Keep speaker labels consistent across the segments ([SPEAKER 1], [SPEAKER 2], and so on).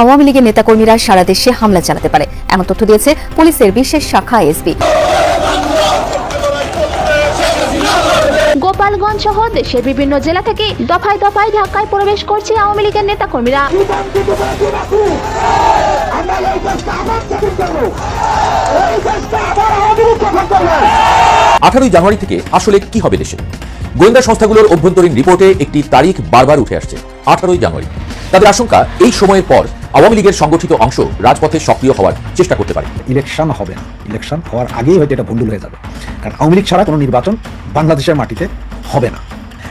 [SPEAKER 1] আওয়ামী লীগের নেতাকর্মীরা সারা দেশে হামলা চালাতে পারে। এমন তথ্য দিয়েছে পুলিশের বিশেষ শাখা এসবি
[SPEAKER 2] গোপালগঞ্জ সহ দেশের বিভিন্ন জেলা থেকে দফায় দফায় ঢাকায় প্রবেশ করছে আওয়ামী লীগের নেতাকর্মীরা।
[SPEAKER 3] আঠারোই জানুয়ারি থেকে আসলে কি হবে দেশে? গোয়েন্দা সংস্থাগুলোর অভ্যন্তরীণ রিপোর্টে একটি তারিখ বারবার উঠে আসছে আঠারোই জানুয়ারি। তাদের আশঙ্কা এই সময়ের পর আওয়ামী লীগের সংগঠিত অংশ রাজপথে সক্রিয় হওয়ার চেষ্টা করতে পারে।
[SPEAKER 4] ইলেকশন হবে না। ইলেকশন হওয়ার আগেই হয়তো এটা ভুল হয়ে যাবে। কারণ আওয়ামী লীগ ছাড়া কোনো নির্বাচন বাংলাদেশের মাটিতে হবে না।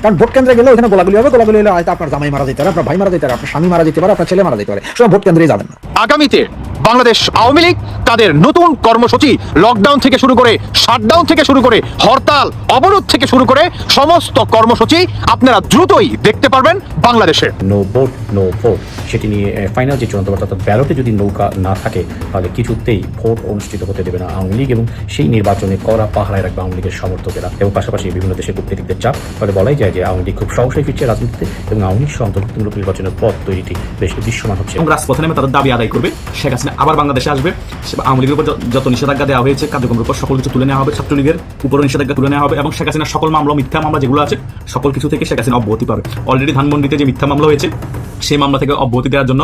[SPEAKER 4] কারণ ভোট কেন্দ্রে গেলে ওখানে গোলাগুলি হবে, গোলাগুলি হলে হয়তো আপনার জামাই মারা যেতে পারে, আপনার ভাই মারা যেতে পারে, আপনার স্বামী মারা যেতে পারে, আপনার ছেলে মারা যেতে পারে। সব ভোট কেন্দ্রেই যাবেন না।
[SPEAKER 5] আগামীতে বাংলাদেশ আওয়ামী লীগ তাদের নতুন কর্মসূচি লকডাউন থেকে শুরু করে শাটডাউন থেকে শুরু করে হরতাল অবরোধ থেকে শুরু করে সমস্ত কর্মসূচি আপনারা দ্রুতই দেখতে পারবেন বাংলাদেশে।
[SPEAKER 6] নো ভোট নো ভোট সেটি নিয়ে ফাইনাল যে চূড়ান্ত অর্থাৎ ব্যালটে যদি নৌকা না থাকে তাহলে কিছুতেই ভোট অনুষ্ঠিত হতে দেবে না আওয়ামী লীগ এবং সেই নির্বাচনে করা পাহারায় রাখবে আওয়ামী লীগের সমর্থকেরা এবং পাশাপাশি বিভিন্ন দেশের কূটনীতিকদের চাপ। ফলে বলাই যায় যে আওয়ামী লীগ খুব সহসাই ফিরছে রাজনীতিতে এবং আওয়ামী লীগ সহ অন্তর্ভুক্তিমূলক নির্বাচনের পথ তৈরিটি বেশ দৃশ্যমান হচ্ছে।
[SPEAKER 7] এবং রাজপথে নেমে তাদের দাবি আদায় করবে শেখ হাসিনা। আবার বাংলাদেশে আসবে। আওয়ামী লীগের উপর যত নিষেধাজ্ঞা দেওয়া হয়েছে, কার্যক্রমের উপর সকল কিছু তুলে নেওয়া হবে, ছাত্রলীগের উপর নিষেধাজ্ঞা তুলে নেওয়া হবে এবং শেখ হাসিনার সকল মামলা, মিথ্যা মামলা যেগুলো আছে, সকল কিছু থেকে শেখ হাসিনা অব্যাহতি পাবে। অলরেডি ধানমন্ডিতে যে মিথ্যা মামলা হয়েছে, সেই মামলা থেকে অব্যাহতি দেওয়ার জন্য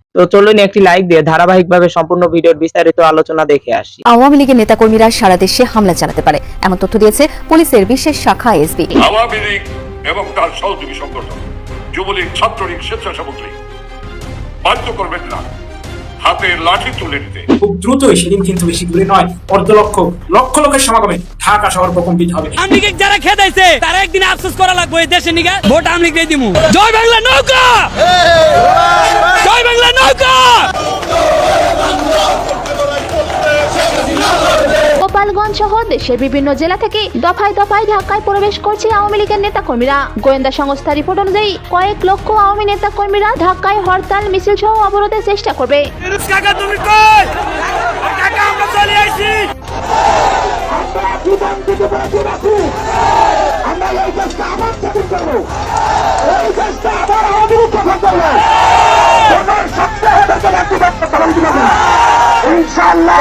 [SPEAKER 8] তো চলুন একটি লাইক দিয়ে ধারাবাহিকভাবে সম্পূর্ণ ভিডিওর বিস্তারিত আলোচনা দেখে আসি।
[SPEAKER 1] আওয়ামী লীগের নেতাকর্মীরা সারা দেশে হামলা চালাতে পারে এমন তথ্য দিয়েছে পুলিশের বিশেষ শাখা এসবি।
[SPEAKER 9] আওয়ামী লীগ এবং তার সহযোগী সংগঠন যুবলীগ ছাত্রলীগ স্বেচ্ছাসেবক লীগ। বাধ্য করবেন না। হাতে লাঠি তুলে নিতে।
[SPEAKER 10] খুব দ্রুতই সেদিন কিন্তু বেশি দূরে নয় অর্ধ লক্ষ লক্ষ লোকের সমাগমে ঢাকা শহর প্রকম্পিত হবে।
[SPEAKER 11] আমলিগে যারা খেদাইছে তারা একদিন আফসোস করা লাগবে এই দেশে নিগা ভোট আমলিগ দিয়ে দিমু। জয় বাংলা নৌকা! জয় বাংলা নৌকা!
[SPEAKER 2] গোপালগঞ্জ সহ দেশের বিভিন্ন জেলা থেকে দফায় দফায় ঢাকায় প্রবেশ করছে আওয়ামী লীগের নেতাকর্মীরা। গোয়েন্দা সংস্থার রিপোর্ট অনুযায়ী কয়েক লক্ষ আওয়ামী নেতাকর্মীরা ঢাকায় হরতাল মিছিল সহ অবরোধের চেষ্টা করবে।
[SPEAKER 11] কাকা তুমি কই? কাকা আমরা চলে আইছি।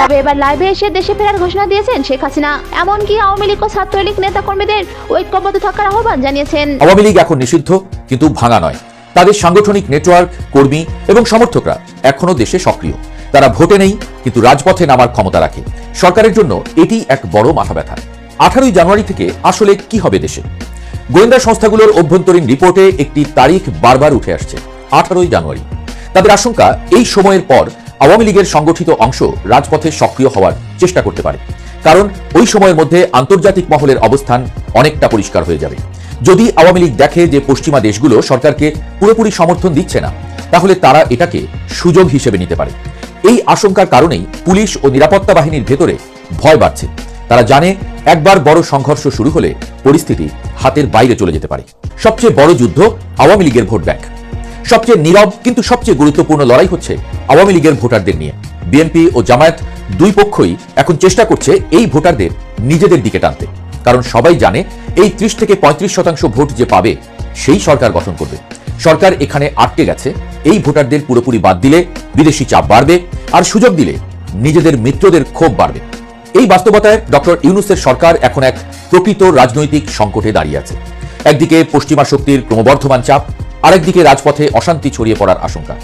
[SPEAKER 2] তবে এবার লাইভে এসে দেশে ফেরার ঘোষণা দিয়েছেন শেখ হাসিনা। এমনকি আওয়ামী লীগ ও ছাত্রলীগ নেতাকর্মীদের ঐক্যবদ্ধ থাকার আহ্বান জানিয়েছেন।
[SPEAKER 3] আওয়ামী লীগ এখন নিষিদ্ধ কিন্তু ভাঙা নয়। তাদের সাংগঠনিক নেটওয়ার্ক কর্মী এবং সমর্থকরা এখনও দেশে সক্রিয়। তারা ভোটে নেই কিন্তু রাজপথে নামার ক্ষমতা রাখে। সরকারের জন্য এটি এক বড় মাথা ব্যথা। আঠারোই জানুয়ারি থেকে আসলে কি হবে দেশে? গোয়েন্দা সংস্থাগুলোর অভ্যন্তরীণ রিপোর্টে একটি তারিখ বারবার উঠে আসছে আঠারোই জানুয়ারি। তাদের আশঙ্কা এই সময়ের পর আওয়ামী লীগের সংগঠিত অংশ রাজপথে সক্রিয় হওয়ার চেষ্টা করতে পারে। কারণ ওই সময়ের মধ্যে আন্তর্জাতিক মহলের অবস্থান অনেকটা পরিষ্কার হয়ে যাবে। যদি আওয়ামী লীগ দেখে যে পশ্চিমা দেশগুলো সরকারকে পুরোপুরি সমর্থন দিচ্ছে না, তাহলে তারা এটাকে সুযোগ হিসেবে নিতে পারে। এই আশঙ্কার কারণেই পুলিশ ও নিরাপত্তা বাহিনীর ভেতরে ভয় বাড়ছে। তারা জানে একবার বড় সংঘর্ষ শুরু হলে পরিস্থিতি হাতের বাইরে চলে যেতে পারে। সবচেয়ে বড় যুদ্ধ আওয়ামী লীগের ভোট ব্যাংক সবচেয়ে নীরব কিন্তু সবচেয়ে গুরুত্বপূর্ণ লড়াই হচ্ছে আওয়ামী লীগের ভোটারদের নিয়ে। বিএনপি ও জামায়াত দুই পক্ষই এখন চেষ্টা করছে এই ভোটারদের নিজেদের দিকে টানতে। কারণ সবাই জানে এই ত্রিশ থেকে পঁয়ত্রিশ শতাংশ ভোট যে পাবে, সেই সরকার গঠন করবে। সরকার এখানে আটকে গেছে। এই ভোটারদের পুরোপুরি বাদ দিলে বিদেশি চাপ বাড়বে আর সুযোগ দিলে নিজেদের মিত্রদের ক্ষোভ বাড়বে। এই বাস্তবতায় ডক্টর ইউনুসের সরকার এখন এক প্রকৃত রাজনৈতিক সংকটে দাঁড়িয়ে আছে। একদিকে পশ্চিমা শক্তির ক্রমবর্ধমান চাপ আরেকদিকে রাজপথে অশান্তি ছড়িয়ে পড়ার আশঙ্কা।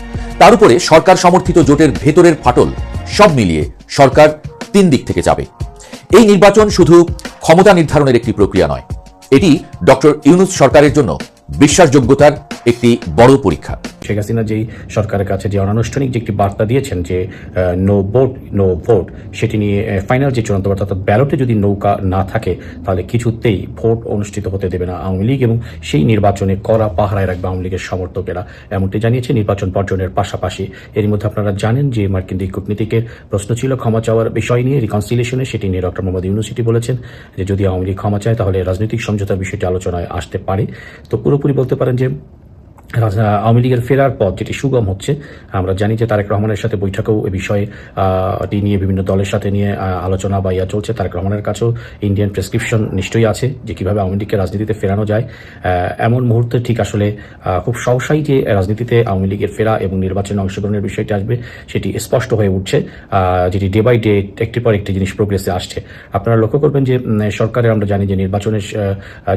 [SPEAKER 3] তার উপরে সরকার সমর্থিত জোটের ভেতরের ফাটল সব মিলিয়ে সরকার তিন দিক থেকে যাবে। এই নির্বাচন শুধু ক্ষমতা নির্ধারণের একটি প্রক্রিয়া নয়, এটি ডক্টর ইউনুস সরকারের জন্য বিশ্বাসযোগ্যতার একটি বড় পরীক্ষা।
[SPEAKER 6] শেখ হাসিনা যেই সরকারের কাছে যে অনানুষ্ঠানিক যে একটি বার্তা দিয়েছেন যে নো ভোট নো ভোট সেটি নিয়ে ফাইনাল যে চূড়ান্ত বার্তা, অর্থাৎ ব্যালটে যদি নৌকা না থাকে, তাহলে কিছুতেই ভোট অনুষ্ঠিত হতে দেবে না আওয়ামী লীগ এবং সেই নির্বাচনে কড়া পাহারায় রাখবে আওয়ামী লীগের সমর্থকেরা। এমনটি জানিয়েছে নির্বাচন বর্জনের পাশাপাশি। এর মধ্যে আপনারা জানেন যে মার্কিন দিক কূটনীতিকের প্রশ্ন ছিল ক্ষমা চাওয়ার বিষয় নিয়ে রিকনসিলিয়েশনে সেটি নিয়ে ডক্টর মোহাম্মদ ইউনিভার্সিটি বলেছেন যে যদি আওয়ামী লীগ ক্ষমা চায়, তাহলে রাজনৈতিক সমঝোতার বিষয়টি আলোচনায় আসতে পারে। তো পুরোপুরি বলতে পারেন যে আওয়ামী লীগের ফেরার পথ যেটি সুগম হচ্ছে, আমরা জানি যে তারেক রহমানের সাথে বৈঠকেও এ বিষয়ে নিয়ে বিভিন্ন দলের সাথে নিয়ে আলোচনা বা ইয়া চলছে। তারেক রহমানের কাছেও ইন্ডিয়ান প্রেসক্রিপশন নিশ্চয়ই আছে যে কীভাবে আওয়ামী লীগকে রাজনীতিতে ফেরানো যায়। এমন মুহূর্তে ঠিক আসলে খুব সহসাই যে রাজনীতিতে আওয়ামী লীগের ফেরা এবং নির্বাচনে অংশগ্রহণের বিষয়টি আসবে, সেটি স্পষ্ট হয়ে উঠছে। যেটি ডে বাই ডে একটি পর একটি জিনিস প্রোগ্রেসে আসছে। আপনারা লক্ষ্য করবেন যে সরকারের, আমরা জানি যে নির্বাচনের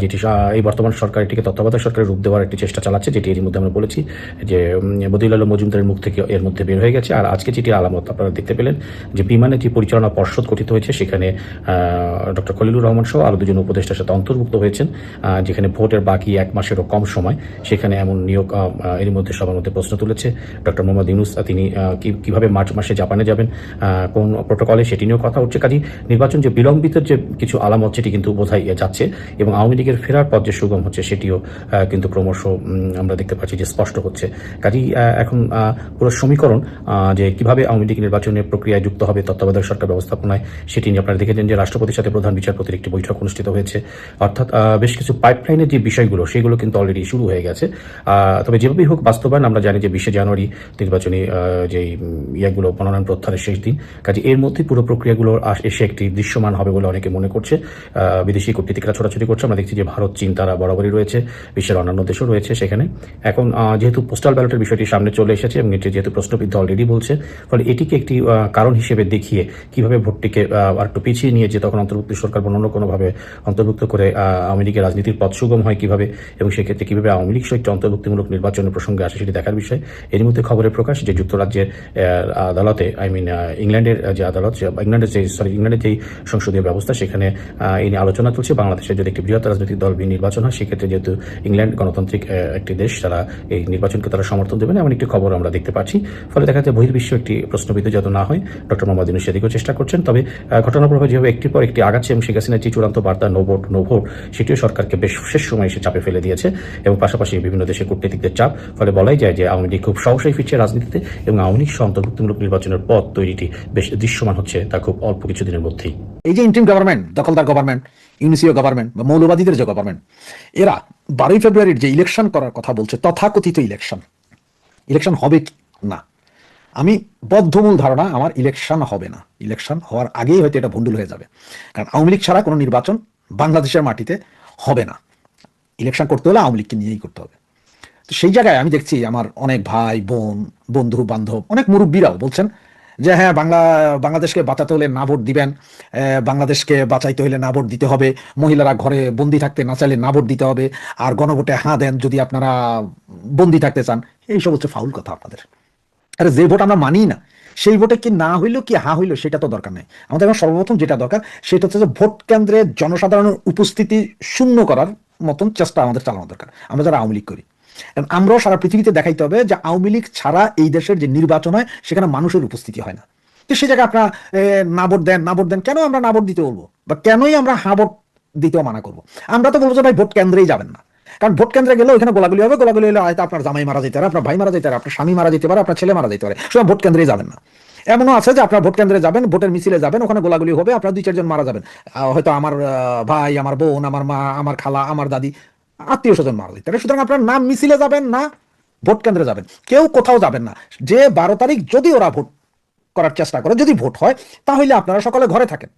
[SPEAKER 6] যেটি এই বর্তমান সরকার এটিকে তত্ত্বাবধায়ক সরকারের রূপ দেওয়ার একটি চেষ্টা চালাচ্ছে, যেটি এর মধ্যে আমরা বলেছি যে বদিউল মজুমদারের মুখ থেকে এর মধ্যে বের হয়ে গেছে। আর আজকে যেটি আলামত, আপনারা দেখতে পেলেন যে বিমানে যে পরিচালনা পর্ষদ গঠিত হয়েছে। সেখানে ডক্টর খলিলুর রহমান সহ আরও দুজন উপদেষ্টার সাথে অন্তর্ভুক্ত হয়েছেন। যেখানে ভোটের বাকি এক মাসেরও কম সময়। সেখানে এমন নিয়োগ এর মধ্যে সবার মধ্যে প্রশ্ন তুলেছে। ডক্টর মোহাম্মদ ইউনুস তিনি কীভাবে মার্চ মাসে জাপানে যাবেন কোন প্রোটোকলে সেটি নিয়েও কথা উঠছে। কাজী নির্বাচন যে বিলম্বিত যে কিছু আলামত, সেটি কিন্তু বোঝাই যাচ্ছে। এবং আওয়ামী লীগের ফেরার পথ যে সুগম হচ্ছে, সেটিও কিন্তু ক্রমশ আমরা দেখতে পাচ্ছি যে স্পষ্ট হচ্ছে। কাজী আহ, এখন পুরো সমীকরণ যে কীভাবে আওয়ামী লীগ নির্বাচনের প্রক্রিয়ায় যুক্ত হবে তত্ত্বাবধায়ক সরকার ব্যবস্থাপনায় সেটি নিয়ে আপনারা দেখেছেন যে রাষ্ট্রপতির সাথে প্রধান বিচারপতির একটি বৈঠক অনুষ্ঠিত হয়েছে। অর্থাৎ বেশ কিছু পাইপলাইনের যে বিষয়গুলো সেগুলো কিন্তু অলরেডি শুরু হয়ে গেছে। তবে যেভাবেই হোক বাস্তবায়ন আমরা জানি যে বিশে জানুয়ারি নির্বাচনী যে ইয়েগুলো মনোনয়ন প্রত্যাহারের শেষ দিন কাজে এর মধ্যে পুরো প্রক্রিয়াগুলো এসে একটি দৃশ্যমান হবে বলে অনেকে মনে করছে। বিদেশি কূটনীতিকরা ছোটাছুটি করছে। আমরা দেখছি যে ভারত চীন তারা বরাবরই রয়েছে। বিশ্বের অন্যান্য দেশও রয়েছে সেখানে। এখন যেহেতু পোস্টাল ব্যালটের বিষয়টি সামনে চলে এসেছে এবং এটি যেহেতু প্রশ্নবিদ্ধ অলরেডি বলছে, ফলে এটিকে একটি কারণ হিসেবে দেখিয়ে কীভাবে ভোটটিকে একটু পিছিয়ে নিয়ে যে তখন অন্তর্ভুক্ত সরকার অন্য কোনোভাবে অন্তর্ভুক্ত করে আওয়ামী লীগের রাজনীতির পথ সুগম হয় কীভাবে এবং সেক্ষেত্রে কীভাবে আওয়ামী লীগ একটি অন্তর্ভুক্তিমূলক নির্বাচনের প্রসঙ্গে আসে সেটি দেখার বিষয়। এর মধ্যে খবরের প্রকাশ যে যুক্তরাজ্যের আদালতে আই মিন ইংল্যান্ডের যে আদালত ইংল্যান্ডের যে সরি ইংল্যান্ডের যেই সংসদীয় ব্যবস্থা সেখানে এই নিয়ে আলোচনা চলছে বাংলাদেশের যদি একটি বৃহৎ রাজনৈতিক দল নির্বাচন হয়, সেক্ষেত্রে যেহেতু ইংল্যান্ড গণতান্ত্রিক একটি দেশ তারা এই নির্বাচনকে তারা সমর্থন দেবেন, এমন একটি খবর আমরা দেখতে পাচ্ছি। ফলে দেখা যাচ্ছে বহির্বিশ্ব একটি প্রশ্নবিদ্ধ যত না হয়। ডক্টর মোহাম্মদ ইউনুস সেদিকেও চেষ্টা করছেন, তবে ঘটনাপ্রবাহ যেভাবে একটির পর একটি আগাচ্ছে এবং শেখ হাসিনার যে চূড়ান্ত বার্তা নো ভোট নো ভোট, সেটিও সরকারকে বেশ শেষ সময় এসে চাপে ফেলে দিয়েছে এবং পাশাপাশি বিভিন্ন দেশের কূটনীতিকদের চাপ। ফলে বলাই যায় যে আওয়ামী লীগ খুব সহসাই ফিরছে রাজনীতিতে এবং আওয়ামী লীগ সহ অন্তর্ভুক্তিমূলক নির্বাচনের পথ তৈরিটি বেশ দৃশ্যমান হচ্ছে তা খুব অল্প কিছুদিনের মধ্যেই।
[SPEAKER 4] এই যে ইন্টিম গভর্নমেন্ট দখলদার গভর্নমেন্ট ইউনিসিও গভর্নমেন্ট বা মৌলবাদীদের যে গভর্নমেন্ট এরা বারোই ফেব্রুয়ারির যে ইলেকশন করার কথা বলছে, তথাকথিত ইলেকশন ইলেকশন হবে না? আমি বদ্ধমূল ধারণা, আমার ইলেকশন হবে না। ইলেকশন হওয়ার আগেই হয়তো এটা ভণ্ডুল হয়ে যাবে। কারণ আওয়ামী লীগ ছাড়া কোনো নির্বাচন বাংলাদেশের মাটিতে হবে না। ইলেকশন করতে হলে আওয়ামী লীগকে নিয়েই করতে হবে। তো সেই জায়গায় আমি দেখছি আমার অনেক ভাই, বোন, বন্ধু, বান্ধব, অনেক মুরব্বীরাও বলছেন যে হ্যাঁ বাংলা, বাংলাদেশকে বাঁচাতে হলে না ভোট দিবেন বাংলাদেশকে বাঁচাইতে হলে না ভোট দিতে হবে, মহিলারা ঘরে বন্দি থাকতে না চাইলে না ভোট দিতে হবে, আর গণভোটে হাঁ দেন যদি আপনারা বন্দি থাকতে চান। এইসব হচ্ছে ফাউল কথা আপনাদের। আরে যে ভোট আমরা মানি না, সেই ভোটে কি না হইল কি হা হইল, সেটা তো দরকার নেই। আমাদের এখন সর্বপ্রথম যেটা দরকার, সেটা হচ্ছে যে ভোট কেন্দ্রে জনসাধারণের উপস্থিতি শূন্য করার মতন চেষ্টা আমাদের চালানো দরকার। আমরা যারা আওয়ামী লীগ করি আমরাও সারা পৃথিবীতে দেখাইতে হবে যে আওয়ামী লীগ ছাড়া এই দেশের যে নির্বাচন হয়, সেখানে মানুষের উপস্থিতি হয় না। তো সে জায়গায় আপনারা না ভোট দেন, না ভোট দেন, কেন আমরা না ভোট দিতে বলব? বা কেনই আমরা হা ভোট দিতেও মানা করব? আমরা তো বলব যে ভাই ভোট কেন্দ্রেই যাবেন না। কারণ ভোট কেন্দ্রে গেলে ওখানে গোলাগুলি হবে, গোলাগুলি হলে হয়তো আপনার জামাই মারা যেতে পারে, আপনার ভাই মারা যেতে পারে, আপনার স্বামী মারা যেতে পারে, আপনার ছেলে মারা যেতে পারে। সুতরাং ভোট কেন্দ্রেই যাবেন না। এমনও আছে যে আপনার ভোট কেন্দ্রে যাবেন, ভোটের মিছিলে যাবেন, ওখানে গোলাগুলি হবে, আপনার দুই চারজন মারা যাবেন। হয়তো আমার ভাই, আমার বোন, আমার মা, আমার খালা, আমার দাদি। আত্মীয় স্বজন মারা যেতে পারে। সুতরাং আপনার নাম মিছিলে যাবেন না, ভোট কেন্দ্রে যাবেন। কেউ কোথাও যাবেন না। যে বারো তারিখ যদি ওরা ভোট করার চেষ্টা করে, যদি ভোট হয়, তাহলে আপনারা সকলে ঘরে থাকেন।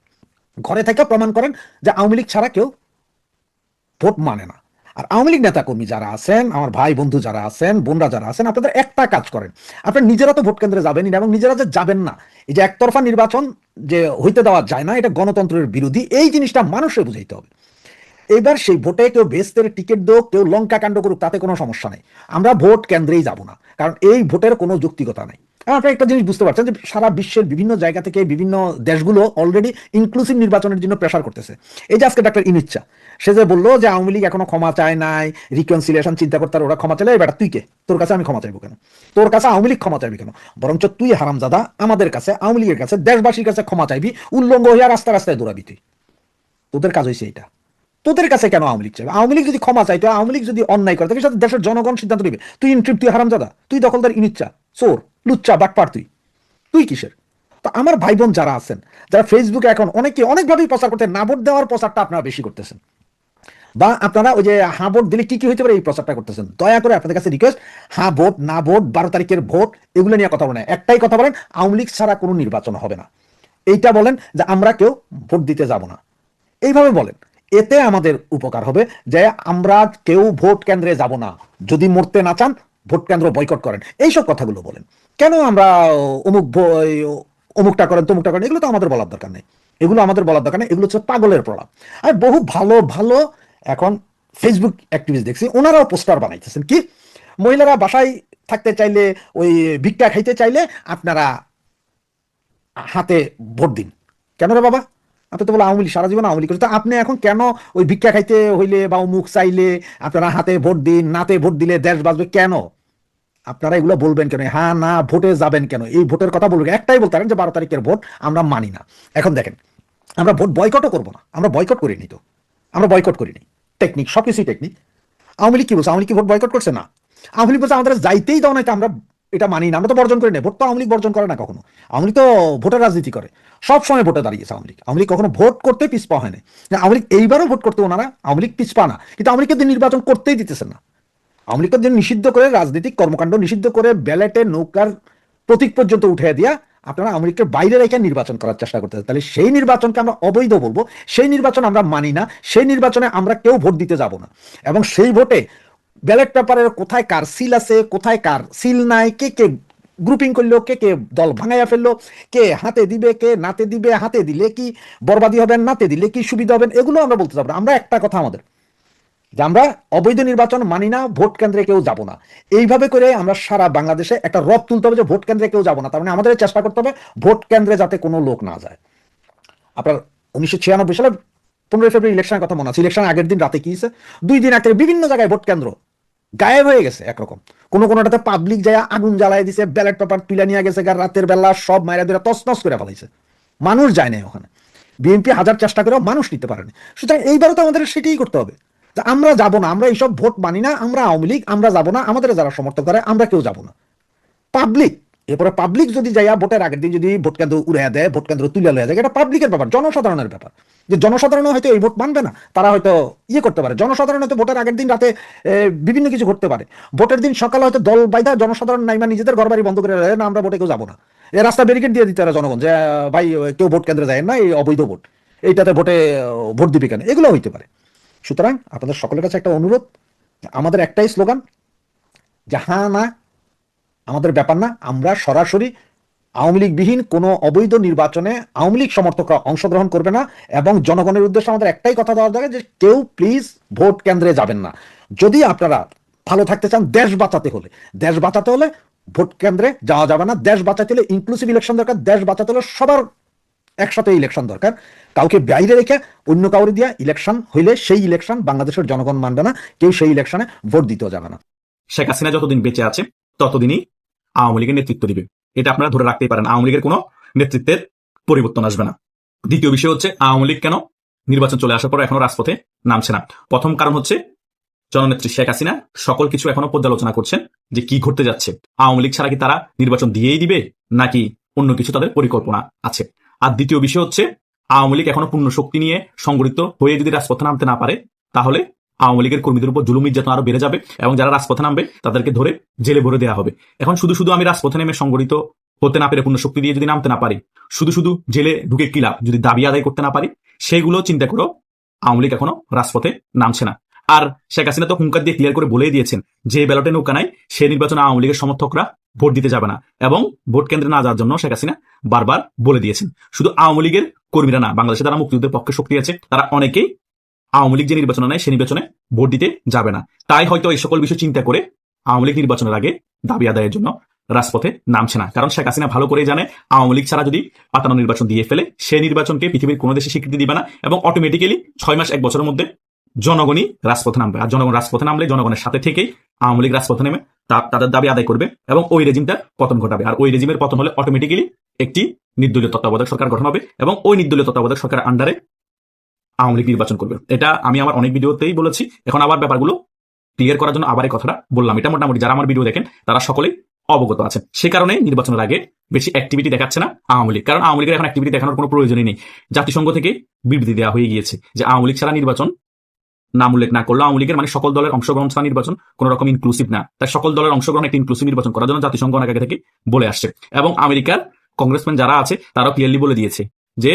[SPEAKER 4] ঘরে থেকে প্রমাণ করেন যে আওয়ামী লীগ ছাড়া কেউ ভোট মানে না। আর আওয়ামী লীগ নেতা কর্মী যারা আছেন, আমার ভাই বন্ধু যারা আছেন, বোনরা যারা আছেন, আপনাদের একটা কাজ করেন। আপনার নিজেরা তো ভোট কেন্দ্রে যাবেনই না এবং নিজেরা যে যাবেন না, এই যে একতরফা নির্বাচন যে হইতে দেওয়া যায় না, এটা গণতন্ত্রের বিরোধী, এই জিনিসটা মানুষের বুঝাইতে হবে। এবার সেই ভোটে কেউ বেস্তের টিকিট দেওক কেউ লঙ্কা কাণ্ড করুক, তাতে কোনো সমস্যা নেই। আমরা ভোট কেন্দ্রেই যাব না, কারণ এই ভোটের কোনো যৌক্তিকতা নেই। এখন আপনারা একটা জিনিস বুঝতে পারছেন যে সারা বিশ্বের বিভিন্ন জায়গা থেকে বিভিন্ন দেশগুলো অলরেডি ইনক্লুসিভ নির্বাচনের জন্য প্রেশার করতেছে। এই যে আজকে ডাক্তার ইনিচ্ছা, সে যে বলল যে আওয়ামী লীগ এখনও ক্ষমা চায় নাই রিকনসিলিয়েশন চিন্তা করতে ওরা ক্ষমা চাইলে, এবার তুই কে? তোর কাছে আমি ক্ষমা চাইব কেন? তোর কাছে আওয়ামী লীগ ক্ষমা চাইবি কেন? বরঞ্চ তুই হারামজাদা, আমাদের কাছে, আওয়ামী লীগের কাছে, দেশবাসীর কাছে ক্ষমা চাইবি, উল্লঙ্গ হইয়া রাস্তা রাস্তায় দৌড়াবি তুই। তোদের কাজ হয়েছে এটা তোদের কাছে কেন আওয়ামী লীগ চাইবে? আওয়ামী লীগ যদি ক্ষমা চাইতো আওয়ামী লীগ যদি অন্যায় করে তাহলে সাথে দেশের জনগণ সিদ্ধান্ত নেবে। তুই ইনট্রিপ তুই হারামজাদা, তুই দখলদার ইনিচ্ছা, চোর, লুচ্চা বাটপার তুই। তুই কিসের? তো আমার ভাই বোন যারা আছেন, যারা ফেসবুকে এখন অনেকে অনেকভাবেই প্রচার করতে না ভোট দেওয়ার প্রচারটা আপনারা বেশি করতেছেন। বা আপনারা ওই যে হা ভোট দিলে কি কি হইতে পারে এই প্রচারটা করতেছেন? দয়া করে আপনাদের কাছে রিকোয়েস্ট হা ভোট, না ভোট, বারো তারিখের ভোট, এগুলো নিয়ে কথা বলেন। একটাই কথা বলেন, আওয়ামী লীগ ছাড়া কোনো নির্বাচন হবে না। এইটা বলেন যে আমরা কেউ ভোট দিতে যাব না। এইভাবে বলেন। এতে আমাদের উপকার হবে যে আমরা কেউ ভোট কেন্দ্রে যাব না। যদি মরতে না চান, ভোট কেন্দ্র বয়কট করেন। এইসব কথাগুলো বলেন। কেন আমরা অমুক অমুকটা করেন, তমুকটা করেন, এগুলো তো আমাদের বলার দরকার নেই। এগুলো আমাদের বলার দরকার নেই। এগুলো হচ্ছে পাগলের প্রলাপ। আমি বহু ভালো ভালো এখন ফেসবুক অ্যাক্টিভিস্ট দেখছি, ওনারাও পোস্টার বানাইতেছেন। কি? মহিলারা বাসায় থাকতে চাইলে, ওই ভিক্ষা খাইতে চাইলে আপনারা হাতে ভোট দিন। কেন রে বাবা? আপনি তো বলে আওয়ামী লীগ, সারা জীবন আওয়ামী লীগ। তা আপনি এখন কেন ওই ভিক্ষা খাইতে হইলে বা মুখ চাইলে আপনারা হাতে ভোট দিন, নাতে ভোট দিলে দেশ বাঁচবে কেন? আপনারা এগুলো বলবেন কেন? হ্যাঁ না, ভোটে যাবেন কেন? এই ভোটের কথা বলবেন একটাই বলতে পারেন যে বারো তারিখের ভোট আমরা মানি না। এখন দেখেন, আমরা ভোট বয়কটও করব না। আমরা বয়কট করিনি তো। আমরা বয়কট করিনি। টেকনিক সব কিছুই টেকনিক আওয়ামী লীগ কি বলছে? আওয়ামী লীগ কি ভোট বয়কট করছে না? আওয়ামী লীগ বলছে আমাদের যাইতেই দাও না আমরা এটা মানি না। আমরা তো বর্জন করি না ভোট তো আওয়ামী বর্জন করে না কখনো। আওয়ামী তো ভোটের রাজনীতি করে। সব সময় ভোটে দাঁড়িয়েছে আওয়ামী লীগ। আওয়ামী কখনো ভোট করতে পিছপা হয় না, আওয়ামী লীগ এইবারও ভোট করতে ওনারা আওয়ামী লীগ পিছপা না। কিন্তু আওয়ামী লীগকে নির্বাচন করতেই দিতেছেন না। আওয়ামী লীগকে নিষিদ্ধ করে রাজনৈতিক কর্মকাণ্ড নিষিদ্ধ করে ব্যালেটে, নৌকার প্রতীক পর্যন্ত উঠে দিয়া আপনারা আওয়ামী লীগকে বাইরে রেখে নির্বাচন করার চেষ্টা করতেছেন। তাহলে সেই নির্বাচনকে আমরা অবৈধ বলব। সেই নির্বাচন আমরা মানি না। সেই নির্বাচনে আমরা কেউ ভোট দিতে যাব না। এবং সেই ভোটে ব্যালট পেপারের কোথায় কার সিল আছে, কোথায় কার সিল নাই, কে কে গ্রুপিং করল, কে কে দল ভাঙাইয়া ফেলল, কে হাতে দিবে, কে নাতে দিবে, হাতে দিলে কি বরবাদি হবেন, নাতে দিলে কি সুবিধা হবেন, এগুলো আমরা বলতে যাব আমরা একটা কথা আমাদের, যে আমরা অবৈধ নির্বাচন মানি না, ভোট কেন্দ্রে কেউ যাব না। এইভাবে করে আমরা সারা বাংলাদেশে একটা রব তুলতে হবে যে ভোট কেন্দ্রে কেউ যাব না। তার মানে আমাদের চেষ্টা করতে হবে ভোট কেন্দ্রে যাতে কোনো লোক না যায়। আপনার উনিশশো ছিয়ানব্বই সালে পনেরোই ফেব্রুয়ারি ইলেকশনের কথা মনে আছে। ইলেকশন আগের দিন রাতে কি দুই দিন আগে বিভিন্ন জায়গায় ভোট কেন্দ্র গায়েব হয়ে গেছে একরকম। কোনো কোনোটাতে পাবলিক যায় আগুন জ্বালাই দিছে ব্যালট পেপার তুলে নিয়ে গেছে রাতের বেলা সব মায়েরা ধরে তসনস করে ফেলাইছে। মানুষ যায় না ওখানে। বিএনপি হাজার চেষ্টা করেও মানুষ নিতে পারেনি। সুতরাং এইবারও তো আমাদের সেটাই করতে হবে। যে আমরা যাব না, আমরা এইসব ভোট মানি না, আমরা আওয়ামী লীগ, আমরা যাব না, আমাদের যারা সমর্থক করে আমরা কেউ যাব না। পাবলিক এরপরে পাবলিক যদি যাইয়া ভোটের আগের দিন যদি ভোট কেন্দ্র উড়ে দেয় ভোট কেন্দ্র তুলে লয়ে যায় এটা পাবলিকের ব্যাপার জনসাধারণের ব্যাপার। যে জনসাধারণ হয়তো এই ভোট মানবে না তারা হয়তো ইয়ে করতে পারে। জনসাধারণ হয়তো ভোটের আগের দিন রাতে বিভিন্ন কিছু ঘটতে পারে। ভোটের দিন সকালে হয়তো দল বাইদা জনসাধারণ নাইমা নিজেদের ঘর বাড়ি বন্ধ করে রাখে, না আমরা ভোটে কেউ যাব না। এ রাস্তা ব্যারিকেড দিয়ে দিতে পারে জনগণ যে ভাই কেউ ভোট কেন্দ্রে যায় না এই অবৈধ ভোট। এইটাতে ভোটে ভোট দিবে কেন? এগুলো হইতে পারে। সুতরাং আপনাদের সকলের কাছে একটা অনুরোধ আমাদের একটাই স্লোগান যে হ্যাঁ না আমাদের ব্যাপার না। আমরা সরাসরি আওয়ামী লীগবিহীন কোনো অবৈধ নির্বাচনে আওয়ামী লীগ সমর্থকরা অংশগ্রহণ করবে না এবং জনগণের উদ্দেশ্যে আমাদের একটাই কথা দেওয়া দরকার যে কেউ প্লিজ ভোট কেন্দ্রে যাবেন না। যদি আপনারা ভালো থাকতে চান, দেশ বাঁচাতে হলে। দেশ বাঁচাতে হলে ভোট কেন্দ্রে যাওয়া যাবে না। দেশ বাঁচাতে হলে ইনক্লুসিভ ইলেকশন দরকার। দেশ বাঁচাতে হলে সবার একসাথে ইলেকশন দরকার। কাউকে বাইরে রেখে অন্য কাউরে দিয়া ইলেকশন হইলে সেই ইলেকশন বাংলাদেশের জনগণ মানবে না। কেউ সেই ইলেকশনে ভোট দিতেও যাবে না।
[SPEAKER 7] শেখ হাসিনা যতদিন বেঁচে আছে, ততদিনই আওয়ামী লীগের নেতৃত্ব দিবে। এটা আপনারা ধরে রাখতেই পারেন, আওয়ামী লীগের কোনো নেতৃত্বের পরিবর্তন আসবে না। দ্বিতীয় বিষয় হচ্ছে, আওয়ামী লীগ কেন নির্বাচন চলে আসার পর এখনও রাজপথে নামছে না? প্রথম কারণ হচ্ছে, জননেত্রী শেখ হাসিনা সকল কিছু এখনও পর্যালোচনা করছেন যে কি ঘটতে যাচ্ছে। আওয়ামী লীগ ছাড়া কি তারা নির্বাচন দিয়েই দিবে, নাকি অন্য কিছু তাদের পরিকল্পনা আছে? আর দ্বিতীয় বিষয় হচ্ছে, আওয়ামী লীগ এখনও পূর্ণ শক্তি নিয়ে সংগঠিত হয়ে যদি রাজপথে নামতে না পারে, তাহলে আওয়ামী লীগের কর্মীদের উপর জুলুম নির্যাতন আরও বেড়ে যাবে এবং যারা রাজপথে নামবে, তাদেরকে ধরে জেলে ভরে দেওয়া হবে। এখন শুধু শুধু আমি রাজপথে নেমে সংগঠিত হতে না পেরে পূর্ণ শক্তি দিয়ে যদি নামতে না পারি, শুধু শুধু জেলে ঢুকে কি লাভ? যদি দাবি আদায় করতে না পারি, সেগুলো চিন্তা করো আওয়ামী লীগ এখনও রাজপথে নামছে না। আর শেখ হাসিনা তো হুঙ্কার দিয়ে ক্লিয়ার করে বলেই দিয়েছেন যে ব্যালটে নৌকা নাই, সে নির্বাচনে আওয়ামী লীগের সমর্থকরা ভোট দিতে যাবে না এবং ভোট কেন্দ্রে না যাওয়ার জন্য শেখ হাসিনা বারবার বলে দিয়েছেন। শুধু আওয়ামী লীগের কর্মীরা না, বাংলাদেশে তারা মুক্তিযুদ্ধের পক্ষে শক্তি আছে, তারা অনেকেই আওয়ামী লীগ যে নির্বাচন নেয় সে নির্বাচনে ভোট দিতে যাবে না। তাই হয়তো এই সকল বিষয় চিন্তা করে আওয়ামী লীগ নির্বাচনের আগে দাবি আদায়ের জন্য রাজপথে নামছে না। কারণ শেখ হাসিনা ভালো করে জানে, আওয়ামী লীগ ছাড়া যদি পাতানো নির্বাচন দিয়ে ফেলে, সে নির্বাচনকে পৃথিবীর কোনো দেশে স্বীকৃতি দিবে না এবং অটোমেটিক্যালি ছয় মাস, এক বছরের মধ্যে জনগণই রাজপথে নামবে। আর জনগণ রাজপথে নামলে জনগণের সাথে থেকেই আওয়ামী লীগ রাজপথে নেমে তাদের দাবি আদায় করবে এবং ওই রেজিমটার পতন ঘটাবে। আর ওই রেজিমের পতন হলে অটোমেটিক্যালি একটি নির্দলীয় তত্ত্বাবধায়ক সরকার গঠন হবে এবং ওই নির্দলীয় তত্ত্বাবধায়ক সরকারের আন্ডারে আওয়ামী লীগ নির্বাচন করবে এটা আমি আমার অনেক ভিডিওতেই বলেছি। এখন আবার ব্যাপারগুলো ক্লিয়ার করার জন্য আবার এই কথাটা বললাম। এটা মোটামুটি যারা আমার ভিডিও দেখেন, তারা সকলেই অবগত আছেন। সে কারণে নির্বাচনের আগে বেশি অ্যাক্টিভিটি দেখাচ্ছে না আওয়ামী লীগ। কারণ আওয়ামী লীগের এখন অ্যাক্টিভিটি দেখানোর কোনো প্রয়োজনই নেই। জাতিসংঘ থেকে বিবৃতি দেওয়া হয়ে গিয়েছে যে আওয়ামী লীগ ছাড়া নির্বাচন নাম উল্লেখ না করলে আওয়ামী লীগের মানে সকল দলের অংশগ্রহণ ছাড়া নির্বাচন কোন রকম ইনক্লুসিভ না। তাই সকল দলের অংশগ্রহণ একটি ইনক্লুসিভ নির্বাচন করার জন্য জাতিসংঘ অনেক আগে থেকে বলে আসছে। এবং আমেরিকার কংগ্রেসম্যান যারা আছে, তারাও ক্লিয়ারলি বলে দিয়েছে যে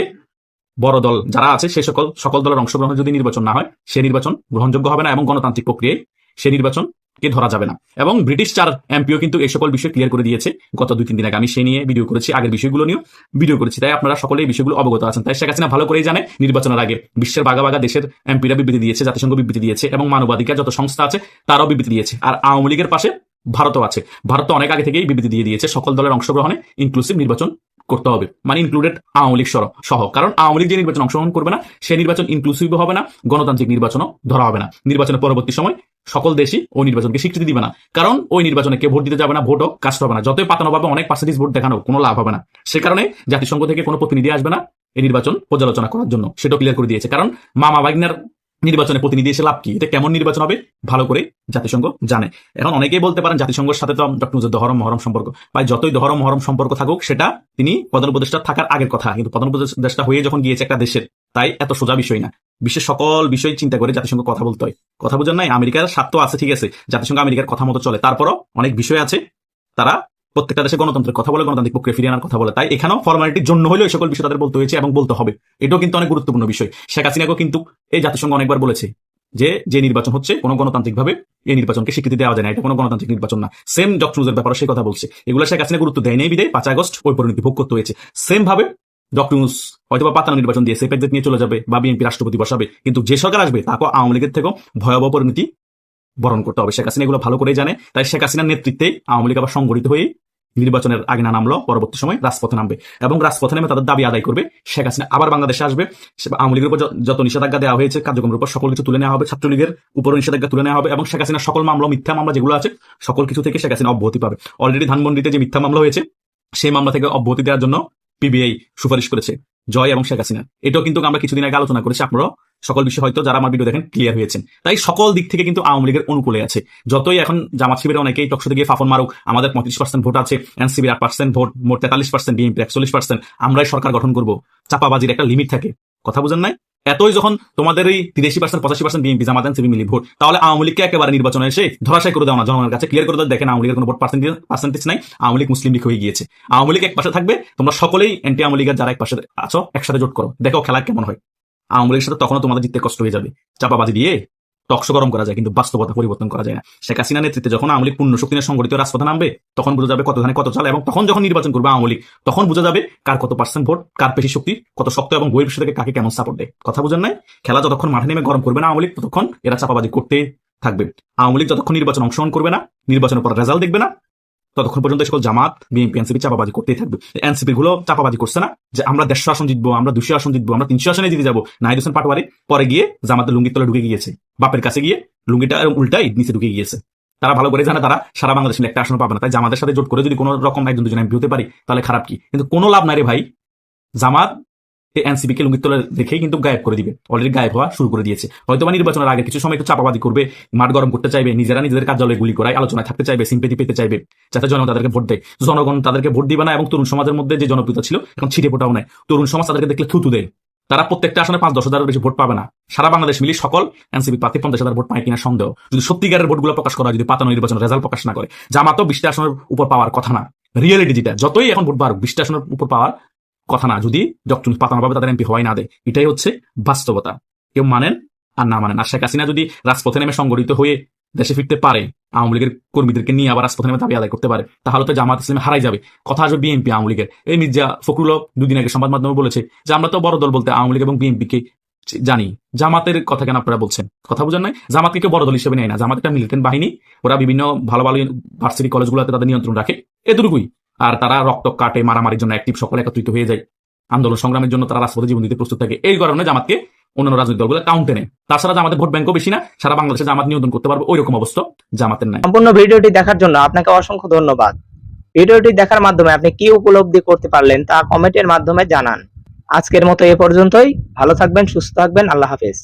[SPEAKER 7] বড় দল যারা আছে, সে সকল সকল দলের অংশগ্রহণে যদি নির্বাচন না হয়, সে নির্বাচন গ্রহণযোগ্য হবে না এবং গণতান্ত্রিক প্রক্রিয়ায় সে নির্বাচনকে ধরা যাবে না। এবং ব্রিটিশ চার এমপিও কিন্তু এই সকল বিষয় ক্লিয়ার করে দিয়েছে। গত দুই, তিন দিন আগে আমি সে নিয়ে ভিডিও করেছি, আগের বিষয়গুলো নিয়েও ভিডিও করেছি। তাই আপনারা সকলে এই বিষয়গুলো অবগত আছেন। তাই শেখ হাসিনা ভালো করেই জানে, নির্বাচনের আগে বিশ্বের বাগা বাগা দেশের এমপিরা বিবৃতি দিয়েছে, জাতিসংঘ বিবৃতি দিয়েছে এবং মানবাধিকার যত সংস্থা আছে, তারাও বিবৃতি দিয়েছে। আর আওয়ামী লীগের পাশে ভারতও আছে। ভারত অনেক আগে থেকেই বিবৃতি দিয়ে দিয়েছে, সকল দলের অংশগ্রহণে ইনক্লুসিভ নির্বাচন করতে হবে। মানে ইনক্লুডেড আওয়ামী লীগ সহ- কারণ আওয়ামী লীগ যে নির্বাচন অংশগ্রহণ করবে না, সে নির্বাচন ইনক্লুসিভ হবে না, গণতান্ত্রিক নির্বাচনও ধরা হবে না। নির্বাচনের পরবর্তী সময় সকল দেশই ওই নির্বাচনকে স্বীকৃতি দিবে না। কারণ ওই নির্বাচনে কেউ ভোট দিতে যাবে না ভোটও কাজ হবে না। যতই পাতানো পাবে অনেক পার্সেন্টেজ ভোট দেখানো, কোনো লাভ হবে না। সে কারণে জাতিসংঘ থেকে কোনো প্রতিনিধি আসবে না এই নির্বাচন পর্যালোচনা করার জন্য। সেটাও ক্লিয়ার করে দিয়েছে। কারণ মামা বাগনার নির্বাচনে প্রতিনিধি এসে লাভ কি? এটা কেমন নির্বাচন হবে? ভালো করে জাতিসংঘ জানে। এখন অনেকেই বলতে পারেন জাতিসংঘের সাথে তো ডক্টর মুজিব দহরম মহরম সম্পর্ক। ভাই, যতই দহরম মহরম সম্পর্ক থাকুক, সেটা তিনি প্রধান উপদেষ্টা থাকার আগের কথা। কিন্তু প্রধান উপদেষ্টা হয়ে যখন গিয়েছে একটা দেশের, তাই এত সোজা বিষয় না। বিশ্বের সকল বিষয় চিন্তা করে জাতিসংঘ কথা বলতে হয়। কথা বোঝেন নাই, আমেরিকার স্বার্থ আছে, ঠিক আছে। জাতিসংঘ আমেরিকার কথা মতো চলে। তারপরও অনেক বিষয় আছে। তারা প্রত্যেকটা দেশে গণতন্ত্রের কথা বলে, গণতান্ত্রিক প্রক্রিয়া ফিরিয়ে আনার কথা বলে। তাই এখানেও ফর্মালিটির জন্য হলেও এই সকল বিষয় তাদের বলতে হয়েছে এবং বলতে হবে। এটাও কিন্তু অনেক গুরুত্বপূর্ণ বিষয়। শেখ হাসিনাকেও কিন্তু এই জাতিসংঘ অনেকবার বলেছে যে যে নির্বাচন হচ্ছে, কোনো গণতান্ত্রিক ভাবে এই নির্বাচনকে স্বীকৃতি দেওয়া যায় না। এটা কোনো গণতান্ত্রিক নির্বাচন না। সেম ডক্টর ব্যাপারে সেই কথা বলছে। এগুলো শেখ হাসিনা গুরুত্ব দেয় নেই বিদায়। পাঁচ আগস্ট ওই পরিণতি ভোগ করতে হয়েছে। সেম ভাবে ডক্টর হয়তো বা পাতানো নির্বাচন দিয়ে সেপেদ নিয়ে চলে যাবে বা বিএনপি রাষ্ট্রপতি বসাবে। কিন্তু যে সরকার আসবে, তাকেও আওয়ামী লীগের থেকেও ভয়াবহ পরিণতি বরণ করতে হবে। শেখ হাসিনা এগুলো ভালো করেই জানে। তাই শেখ হাসিনার নেতৃত্বে আওয়ামী লীগ আবার সংগঠিত হয়ে নির্বাচনের আগে না নামলো পরবর্তী সময় রাজপথে নামবে এবং রাজপথে নেমে তাদের দাবি আদায় করবে শেখ হাসিনা। আবার বাংলাদেশে আসবে। আওয়ামী লীগের উপর যত নিষেধাজ্ঞা দেওয়া হয়েছে, কার্যক্রমের উপর সকল কিছু তুলে নেওয়া হবে, ছাত্রলীগের উপর নিষেধাজ্ঞা তুলে নেওয়া হবে এবং শেখ হাসিনার সকল মামলা, মিথ্যা মামলা যেগুলো আছে, সকল কিছু থেকে শেখ হাসিনা অব্যাহতি পাবে। অলরেডি ধানমন্ডিতে যে মিথ্যা মামলা হয়েছে, সেই মামলা থেকে অব্যাহতি দেওয়ার জন্য পিবিআই সুপারিশ করেছে। জয় এবং শেখ হাসিনা। এটাও কিন্তু আমরা কিছুদিন আগে আলোচনা করেছি আপনারা সকল বিষয় হয়তো যারা আমার ভিডিও দেখেন ক্লিয়ার হয়েছেন। তাই সকল দিক থেকে কিন্তু আওয়ামী লীগের অনুকূলে আছে। যতই এখন জামাত শিবিরের অনেকেই টকশোতে গিয়ে ফাফন মারুক, আমাদের পঁয়ত্রিশ পার্সেন্ট ভোট আছে এনসিবির আট পার্সেন্ট ভোট, মোট তেতাল্লিশ পার্সেন্ট বিএনপি একচল্লিশ পার্সেন্ট আমরাই সরকার গঠন করব। চাপাবাজির একটা লিমিট থাকে। কথা বুঝেন নাই? এতই যখন তোমাদের এই তিরাশি পার্সেন্ট পঁচাশি পার্সেন্ট বিএনপি দেন সিবি মিলি ভোট, তাহলে আওয়ামী লীগকে একেবারে নির্বাচনে এসে ধরাশাই করে দেওয়া জনগণের কাছে। ক্লিয়ার করে দেওয়া দেখেন আওয়ামী লীগের কোনো ভোট পার্সেন্টেজ পার্সেন্টেজ নাই, আওয়ামী লীগ মুসলিম লীগ হয়ে গিয়েছে। আওয়ামী লীগ এক পাশে থাকবে, তোমরা সকলেই অ্যান্টি আওয়ামী লীগের যারা এক পাশে আছো, একসাথে জোট করো। দেখো খেলা কেমন হয়। আওয়ামী লীগের সাথে তখনও তোমাদের জিততে কষ্ট হয়ে যাবে। চাপাবাজি দিয়ে টকশো গরম করা যায়, কিন্তু বাস্তবতা পরিবর্তন করা যায় না। শেখ হাসিনা নেতৃত্বে যখন আওয়ামী লীগ পূর্ণ শক্তি সংগঠিত রাজপথে নামবে, তখন বোঝা যাবে কত ধানে কত চাল এবং তখন যখন নির্বাচন করবে আওয়ামী লীগ, তখন বোঝা যাবে কার কত পার্সেন্ট ভোট, কার পেশি শক্তি, কত শক্ত এবং বইয়ের থেকে কাকে কেমন সাপোর্ট দেয়। কথা বোঝেন নাই? খেলা যতক্ষণ মাঠে নেমে গরম করবে না আওয়ামী লীগ, ততক্ষণ এরা চাপাবাজি করতে থাকবে। আওয়ামী লীগ যতক্ষণ নির্বাচন অংশগ্রহণ করবে না, নির্বাচনের পর রেজাল্ট দেখবে না ততক্ষণ পর্যন্ত সকল জামাত বিএনপি, এনসিপি চাপাবাজি করতেই থাকবে। এনসিপি গুলো চাপাবাজি করছে না যে আমরা দেড়শো আসন জিতবো, আমরা দুশো আসন জিতবো, আমরা তিনশো আসনে জিতে যাব। নাহিদ হোসেন পাটোয়ারি পরে গিয়ে জামাতের লুঙ্গির তলে ঢুকে গিয়েছে। বাপের কাছে গিয়ে লুঙ্গিটা উল্টাই নিচে ঢুকে গিয়েছে। তারা ভালো করে জানে, তারা সারা বাংলাদেশ একটা আসন পাবে না। তাই জামাতের সাথে জোট করে যদি কোনো রকম একজন দুজন হতে পারি, তাহলে খারাপ কি? কিন্তু কোনো লাভ নাই রে ভাই। জামাত এনসিপি কে লুঙ্গির তলে রেখেই কিন্তু গায়েব করে দিবে। অলরেডি গায়েব হওয়া শুরু করে দিয়েছে। হয়তো বা নির্বাচনের আগে কিছু সময় একটু চাপাবাদি করবে, মাঠ গরম করতে চাইবে, নিজেরা নিজেদের কার্যালয়ে গুলি করায়, আলোচনায় থাকতে চাইবে সিম্পেতি পেতে চাইবে, যাতে জনগণ তাদেরকে ভোট দেয়। জনগণ তাদেরকে ভোট দিবে না এবং তরুণ সমাজের মধ্যে যে জনপ্রিয়তা ছিল, এখন ছিটে ফোটাও নাই। তরুণ সমাজ তাদেরকে দেখলে থুতু দেয়। তারা প্রত্যেকটা আসনে পাঁচ দশ হাজারের বেশি ভোট পাবে না। সারা বাংলাদেশ মিলিয়ে সকল এনসিপি প্রার্থী পঞ্চাশ হাজার ভোট পায় কিনা সন্দেহ। যদি সত্যিকারের ভোটগুলো প্রকাশ করা যদি পাতানো নির্বাচন রেজাল্ট প্রকাশ না করে। জামাতও বিশটা আসনের উপর পাওয়ার কথা না। রিয়েলিটি যেটা, যতই এখন ভোট বাড়ুক, বিশটা আসনের উপর পাওয়ার কথা না যদি ডক্টর পাতানো পাবে তাদের এমপি হওয়াই না দেয়। এটাই হচ্ছে বাস্তবতা। কেউ মানেন আর না মানেন। আর শেখ হাসিনা যদি রাজপথে নেমে সংগঠিত হয়ে দেশে ফিরতে পারে, আওয়ামী লীগের কর্মীদেরকে নিয়ে আবার রাজপথে নেমে দাবি আদায় করতে পারে, তাহলে তো জামাত ইসলামে হারাই যাবে। কথা আসবে বিএনপি, আওয়ামী লীগের। এই মির্জা ফখরুল দুদিন আগে সংবাদ মাধ্যমে বলেছে যে, আমরা তো বড় দল বলতে আওয়ামী লীগ এবং বিএনপি কে জানি। জামাতের কথা কেন আপনারা বলছেন? কথা বুঝেন নাই জামাতকে কেউ বড় দল হিসেবে নেয় না। জামাত একটা মিলিটেন্ট বাহিনী। ওরা বিভিন্ন ভালো ভালো ভার্সিটি কলেজগুলোতে তাদের নিয়ন্ত্রণ রাখে। এতটুকুই। আর তারা রক্ত কাটে মারামারির জন্য অ্যাক্টিভ সকলে একত্রিত হয়ে যায়। আন্দোলন সংগ্রামের জন্য তারা রাজপথে জীবন দিতে প্রস্তুত থাকে। এই কারণে জামাতকে অন্যান্য রাজনৈতিক দলগুলো কাউন্টে নেয়। তাছাড়া জামাতের ভোট ব্যাংকও বেশি না। সারা বাংলাদেশে জামাত নিয়ন্ত্রণ করতে পারবে ওই রকম অবস্থা জামাতের নাই
[SPEAKER 8] সম্পূর্ণ ভিডিওটি দেখার জন্য আপনাকে অসংখ্য ধন্যবাদ। ভিডিওটি দেখার মাধ্যমে আপনি কি উপলব্ধি করতে পারলেন তা কমেন্টের মাধ্যমে জানান। আজকের মতো এ পর্যন্তই। ভালো থাকবেন, সুস্থ থাকবেন। আল্লাহ হাফেজ।